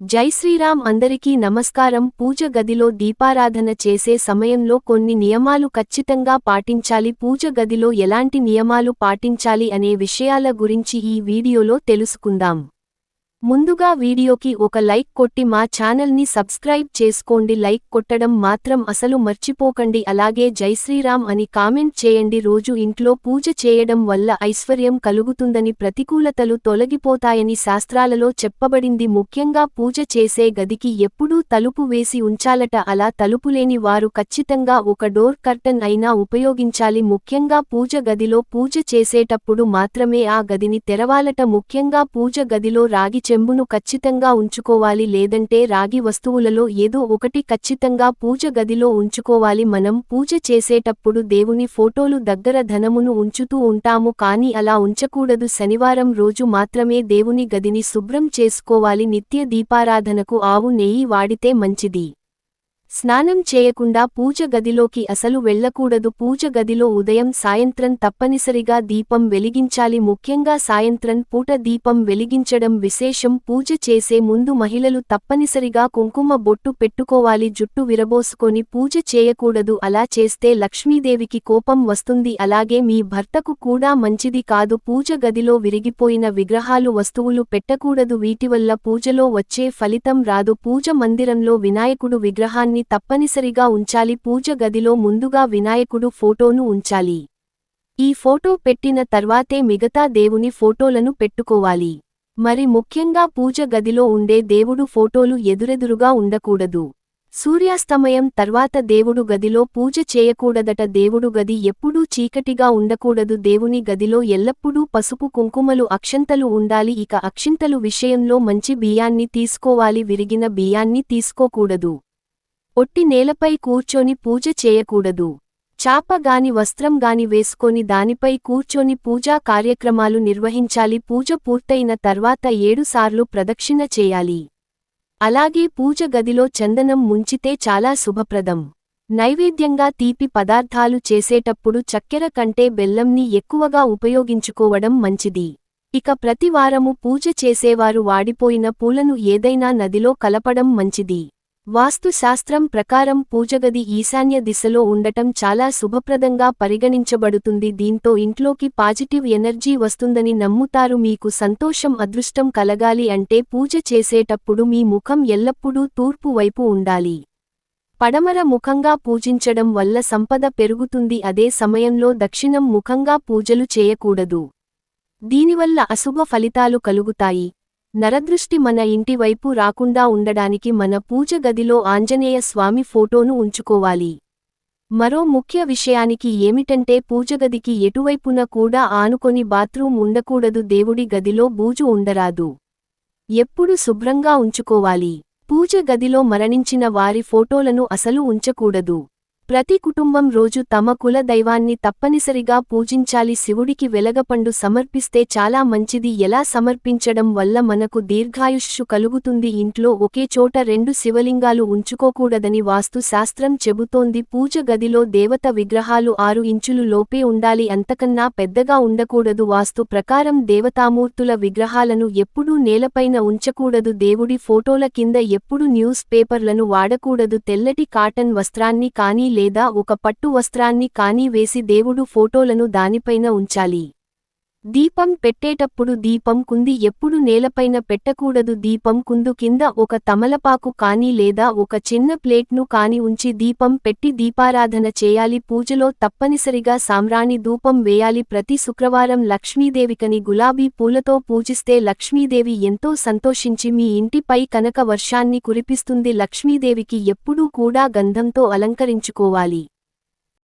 జై శ్రీరామ్ అందరికీ నమస్కారం. పూజ గదిలో దీపారాధన చేసే సమయంలో కొన్ని నియమాలు ఖచ్చితంగా పాటించాలి. పూజ గదిలో ఎలాంటి నియమాలు పాటించాలి అనే విషయాల గురించి ఈ వీడియోలో తెలుసుకుందాం. ముందుగా వీడియోకి ఒక లైక్ కొట్టి మా ఛానల్ని సబ్స్క్రైబ్ చేసుకోండి. లైక్ కొట్టడం మాత్రం అసలు మర్చిపోకండి. అలాగే జై శ్రీరామ్ అని కామెంట్ చేయండి. రోజు ఇంట్లో పూజ చేయడం వల్ల ఐశ్వర్యం కలుగుతుందని ప్రతికూలతలు తొలగిపోతాయని శాస్త్రాలలో చెప్పబడింది. ముఖ్యంగా పూజ చేసే గదికి ఎప్పుడూ తలుపు వేసి ఉంచాలట. అలా తలుపులేని వారు ఖచ్చితంగా ఒక డోర్ కర్టన్ అయినా ఉపయోగించాలి. ముఖ్యంగా పూజ గదిలో పూజ చేసేటప్పుడు మాత్రమే ఆ గదిని తెరవాలట. ముఖ్యంగా పూజ గదిలో రాగి చెంబును ఖచ్చితంగా ఉంచుకోవాలి లేదంటే రాగి వస్తువులలో ఏదో ఒకటి ఖచ్చితంగా పూజ గదిలో ఉంచుకోవాలి. మనం పూజ చేసేటప్పుడు దేవుని ఫోటోలు దగ్గర ధనమును ఉంచుతూ ఉంటాము కాని అలా ఉంచకూడదు. శనివారం రోజు మాత్రమే దేవుని గదిని శుభ్రం చేసుకోవాలి. నిత్య దీపారాధనకు ఆవు నెయ్యి వాడితే మంచిది. స్నానం చేయకుండా పూజ గదిలోకి అసలు వెళ్ళకూడదు పూజ గదిలో ఉదయం సాయంత్రం తప్పనిసరిగా దీపం వెలిగించాలి. ముఖ్యంగా సాయంత్రం పూట దీపం వెలిగించడం విశేషం. పూజ చేసే ముందు మహిళలు తప్పనిసరిగా కుంకుమ బొట్టు పెట్టుకోవాలి. జుట్టు విరబోసుకొని పూజ చేయకూడదు. అలా చేస్తే లక్ష్మీదేవికి కోపం వస్తుంది. అలాగే మీ భర్తకు కూడా మంచిది కాదు. పూజ గదిలో విరిగిపోయిన విగ్రహాలు వస్తువులు పెట్టకూడదు. వీటివల్ల పూజలో వచ్చే ఫలితం రాదు. పూజ మందిరంలో వినాయకుడు విగ్రహాన్ని విగ్రహాన్ని తప్పనిసరిగా ఉంచాలి. పూజ గదిలో ముందుగా వినాయకుడు ఫోటోను ఉంచాలి. ఈ ఫోటో పెట్టిన తర్వాతే మిగతా దేవుని ఫోటోలను పెట్టుకోవాలి. మరి ముఖ్యంగా పూజ గదిలో ఉండే దేవుడు ఫోటోలు ఎదురెదురుగా ఉండకూడదు. సూర్యాస్తమయం తర్వాత దేవుడు గదిలో పూజ చేయకూడదట. దేవుడు గది ఎప్పుడూ చీకటిగా ఉండకూడదు. దేవుని గదిలో ఎల్లప్పుడూ పసుపు కుంకుమలు అక్షంతలు ఉండాలి. ఇక అక్షింతలు విషయంలో మంచి బియ్యాన్ని తీసుకోవాలి. విరిగిన బియ్యాన్ని తీసుకోకూడదు. ఒట్టి నేలపై కూర్చొని పూజ చేయకూడదు. చాపగాని వస్త్రంగాని వేసుకొని దానిపై కూర్చొని పూజా కార్యక్రమాలు నిర్వహించాలి. పూజ పూర్తయిన తర్వాత ఏడుసార్లు ప్రదక్షిణ చేయాలి. అలాగే పూజ గదిలో చందనం ముంచితే చాలా శుభప్రదం. నైవేద్యంగా తీపి పదార్థాలు చేసేటప్పుడు చక్కెర కంటే బెల్లంని ఎక్కువగా ఉపయోగించుకోవడం మంచిది. ఇక ప్రతివారము పూజ చేసేవారు వాడిపోయిన పూలను ఏదైనా నదిలో కలపడం మంచిది. వాస్తుశాస్త్రం ప్రకారం పూజగది ఈశాన్య దిశలో ఉండటం చాలా శుభప్రదంగా పరిగణించబడుతుంది. దీంతో ఇంట్లోకి పాజిటివ్ ఎనర్జీ వస్తుందని నమ్ముతారు. మీకు సంతోషం అదృష్టం కలగాలి అంటే పూజ చేసేటప్పుడు మీ ముఖం ఎల్లప్పుడూ తూర్పు వైపు ఉండాలి. పడమర ముఖంగా పూజించడం వల్ల సంపద పెరుగుతుంది. అదే సమయంలో దక్షిణం ముఖంగా పూజలు చేయకూడదు. దీనివల్ల అశుభ ఫలితాలు కలుగుతాయి. నరదృష్టి మన ఇంటి వైపు రాకుండా ఉండడానికి మన పూజ గదిలో ఆంజనేయ స్వామి ఫోటోను ఉంచుకోవాలి. మరో ముఖ్య విషయానికి ఏమిటంటే పూజగదికి ఎటువైపున కూడా ఆనుకొని బాత్రూం ఉండకూడదు దేవుడి గదిలో బూజు ఉండరాదు. ఎప్పుడు శుభ్రంగా ఉంచుకోవాలి. పూజ గదిలో మరణించిన వారి ఫోటోలను అసలు ఉంచకూడదు. ప్రతి కుటుంబం రోజు తమ కుల దైవాన్ని తప్పనిసరిగా పూజించాలి. శివుడికి వెలగపండు సమర్పిస్తే చాలా మంచిది. ఎలా సమర్పించడం వల్ల మనకు దీర్ఘాయుష్షు కలుగుతుంది. ఇంట్లో ఒకే చోట రెండు శివలింగాలు ఉంచుకోకూడదని వాస్తు శాస్త్రం చెబుతోంది. పూజ గదిలో దేవత విగ్రహాలు ఆరు ఇంచులు లోపే ఉండాలి. అంతకన్నా పెద్దగా ఉండకూడదు. వాస్తు ప్రకారం దేవతామూర్తుల విగ్రహాలను ఎప్పుడూ నేలపైన ఉంచకూడదు. దేవుడి ఫోటోల కింద ఎప్పుడు న్యూస్ పేపర్లను వాడకూడదు. తెల్లటి కాటన్ వస్త్రాన్ని కానీ లేదా ఒక పట్టు వస్త్రాన్ని కానీ వేసి దేవుడు ఫోటోలను దానిపైన ఉంచాలి. దీపం పెట్టేటప్పుడు దీపం కుంది ఎప్పుడు నేలపైన పెట్టకూడదు. దీపం కుందు కింద ఒక తమలపాకు కాని లేదా ఒక చిన్న ప్లేట్ను కాని ఉంచి దీపం పెట్టి దీపారాధన చేయాలి. పూజలో తప్పనిసరిగా సామ్రాణి ధూపం వేయాలి. ప్రతి శుక్రవారం లక్ష్మీదేవికని గులాబీ పూలతో పూజిస్తే లక్ష్మీదేవి ఎంతో సంతోషించి మీ ఇంటిపై కనక వర్షాన్ని కురిపిస్తుంది. లక్ష్మీదేవికి ఎప్పుడూ కూడా గంధంతో అలంకరించుకోవాలి.